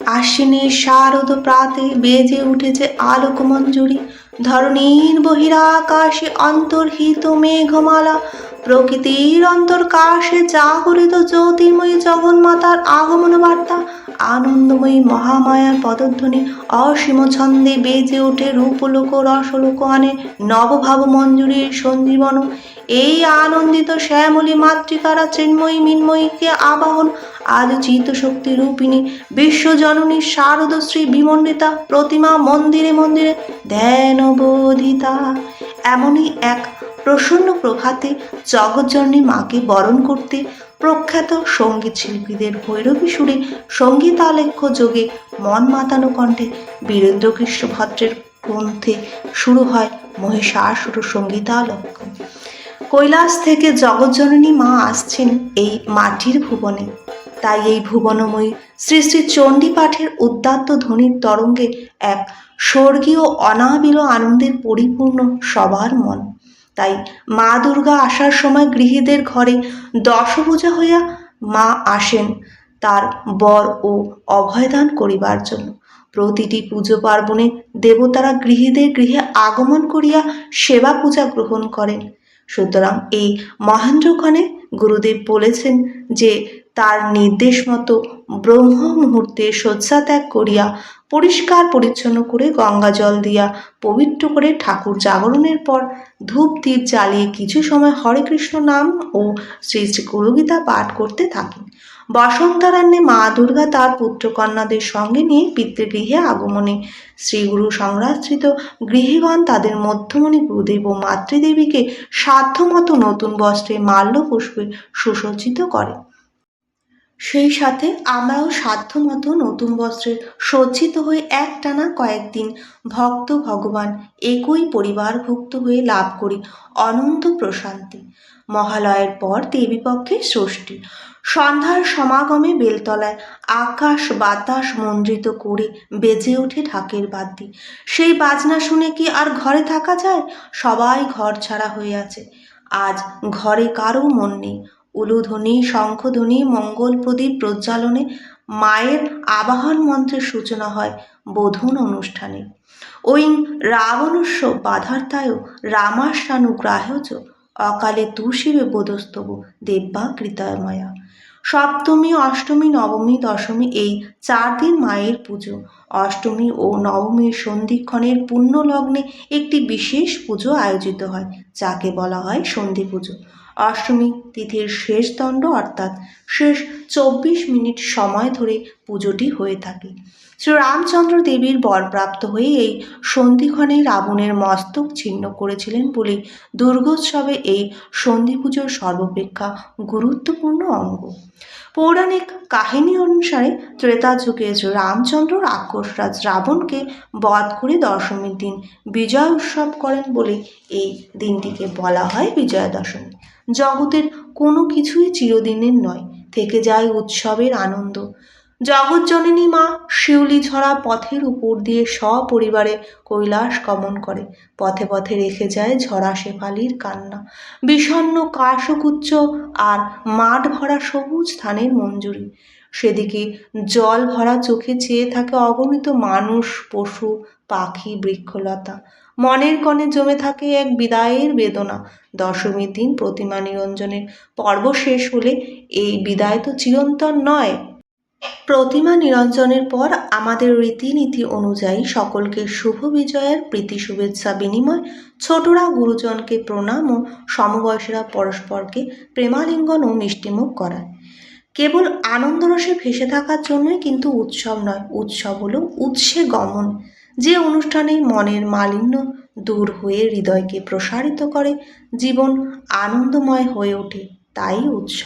আশ্বিনী শারদ প্রাতে বেজে উঠেছে আলোক মঞ্জুরি ধরণীর বহিরাকাশে অন্তর্হিত মেঘমালা, প্রকৃতির অন্তর্কাশে জাগরিত জ্যোতির্ময়ী জগন্মাতার আগমন বার্তা আনন্দময়ী মহামায়ার পদধ্বনি, অসীম ছন্দে বেজে ওঠে রূপলোক রসলোক আনে নবভাব মঞ্জুরির সঞ্জীবন। এই আনন্দিত শ্যামলী মাতৃকারা চিন্ময়ী মিন্ময়ীকে আবাহন আজ চিত শক্তি রূপিণী বিশ্বজননী শারদশ্রী বিমণ্ডিতা প্রতিমা মন্দিরে মন্দিরে ধ্যান বোধিতা এমনই এক প্রসন্ন প্রভাতে জগজ্জননী মাকে বরণ করতে প্রখ্যাত সংগীত শিল্পীদের ভৈরবী সুরে সঙ্গীতালেখ্য যোগে মন মাতানো কণ্ঠে বীরেন্দ্র কৃষ্ণ ভদ্রের গ্রন্থে শুরু হয় মহিষাসুর সঙ্গীতালক্ষ কৈলাস থেকে জগজ্জননী মা আসছেন এই মাটির ভুবনে। তাই এই ভুবনময়ী শ্রী শ্রী চণ্ডী পাঠের উদ্দাত্ত ধ্বনির তরঙ্গে এক স্বর্গীয় অনাবিল আনন্দের পরিপূর্ণ সবার মন। তাই মা দুর্গা আসার সময় গৃহীদের ঘরে দশভূজা হইয়া মা আসেন তার বর ও অভয়দান করিবার জন্য। প্রতিটি পুজো পার্বণে দেবতারা গৃহীদের গৃহে আগমন করিয়া সেবা পূজা গ্রহণ করেন। সুতরাং এই মহেন্দ্রক্ষণে গুরুদেব বলেছেন যে তার নির্দেশ মতো ব্রহ্ম মুহূর্তে শয্যা ত্যাগ করিয়া পরিষ্কার পরিচ্ছন্ন করে গঙ্গা জল দিয়া পবিত্র করে ঠাকুর জাগরণের পর ধূপ দ্বীপ জ্বালিয়ে কিছু সময় হরে কৃষ্ণ নাম ও শ্রী শ্রী গুরুগীতা পাঠ করতে থাকেন বসন্তারণ্যে মা দুর্গা তার পুত্রকন্যাদের সঙ্গে নিয়ে পিতৃগৃহে আগমনে শ্রীগুরু সংরাশ্রিত গৃহীগণ তাদের মধ্যমণি গুরুদেব ও মাতৃদেবীকে সাধ্যমতো নতুন বস্ত্রে মাল্য পুষ্পে সুসজ্জিত করে। সেই সাথে আমরাও সাধ্যমতো নতুন বস্ত্রে সজ্জিত হয়ে একটানা কয়েকদিন ভক্ত ভগবান একই পরিবারভুক্ত হয়ে লাভ করি অনন্ত প্রশান্তি। মহালয়ের পর দেবীপক্ষে ষষ্ঠী। সন্ধ্যার সমাগমে বেলতলায় আকাশ বাতাস মন্ডিত করে বেজে ওঠে ঢাকের বাদ্যি সেই বাজনা শুনে কি আর ঘরে থাকা যায়? সবাই ঘর ছাড়া হয়ে আছে। আজ ঘরে কারও মন নেই। উলুধ্বনি, শঙ্খধ্বনি, মঙ্গল প্রদীপ প্রজ্বালনে মায়ের আবাহন মন্ত্রের সূচনা হয় বোধন অনুষ্ঠানে। ঐং রাবণস্য বাধার্থায় রামাশ্রানুগ্রাহ্য অকালে তু শিবে বোধস্তব দেব্যা কৃতয়ময়া। সপ্তমী, অষ্টমী, নবমী, দশমী এই চার দিন মায়ের পুজো। অষ্টমী ও নবমীর সন্ধিক্ষণের পুণ্য লগ্নে একটি বিশেষ পুজো আয়োজিত হয়, যাকে বলা হয় সন্ধি পুজো অষ্টমী তিথির শেষ দণ্ড অর্থাৎ শেষ চব্বিশ মিনিট সময় ধরে পুজোটি হয়ে থাকে। শ্রী রামচন্দ্র দেবীর বরপ্রাপ্ত হয়ে এই সন্ধিক্ষণে রাবণের মস্তক ছিন্ন করেছিলেন বলে দুর্গোৎসবে এই সন্ধি পুজোর সর্বাপেক্ষা গুরুত্বপূর্ণ অঙ্গ। পৌরাণিক কাহিনী অনুসারে ত্রেতা যুগে রামচন্দ্র রাক্ষসরাজ রাবণকে বধ করে দশমীর দিন বিজয় উৎসব করেন বলে এই দিনটিকে বলা হয় বিজয়া দশমী জগতের কোনো কিছুই চিরদিনের নয়, থেকে যায় উৎসবের আনন্দ। জগৎজননী মা শিউলি ঝরা পথের উপর দিয়ে সপরিবারে কৈলাস গমন করে। পথে পথে রেখে যায় ঝরা শেফালির কান্না। বিষণ্ন কাশকুচ্চ আর মাঠ ভরা সবুজ ধানের মঞ্জুরি। সেদিকে জল ভরা চোখে চেয়ে থাকে অগণিত মানুষ, পশু, পাখি, বৃক্ষলতা। মনের কণে জমে থাকে এক বিদায়ের বেদনা। দশমীর দিন প্রতিমা নিরঞ্জনের পর্ব শেষ হলে এই বিদায় তো চিরন্তন নয়। প্রতিমা নিরঞ্জনের পর আমাদের রীতিনীতি অনুযায়ী সকলকে শুভ বিজয়ের প্রীতি শুভেচ্ছা বিনিময়। ছোটরা গুরুজনকে প্রণাম ও সমবয়সীরা পরস্পরকে প্রেমালিঙ্গন ও মিষ্টিমুখ করায়। কেবল আনন্দরসে ভেসে থাকার জন্যই কিন্তু উৎসব নয়, উৎসব হলো উৎসে গমন। যে অনুষ্ঠানে মনের মালিন্য দূর হয়ে হৃদয়কে প্রসারিত করে, জীবন আনন্দময় হয়ে ওঠে, তাই উৎসব।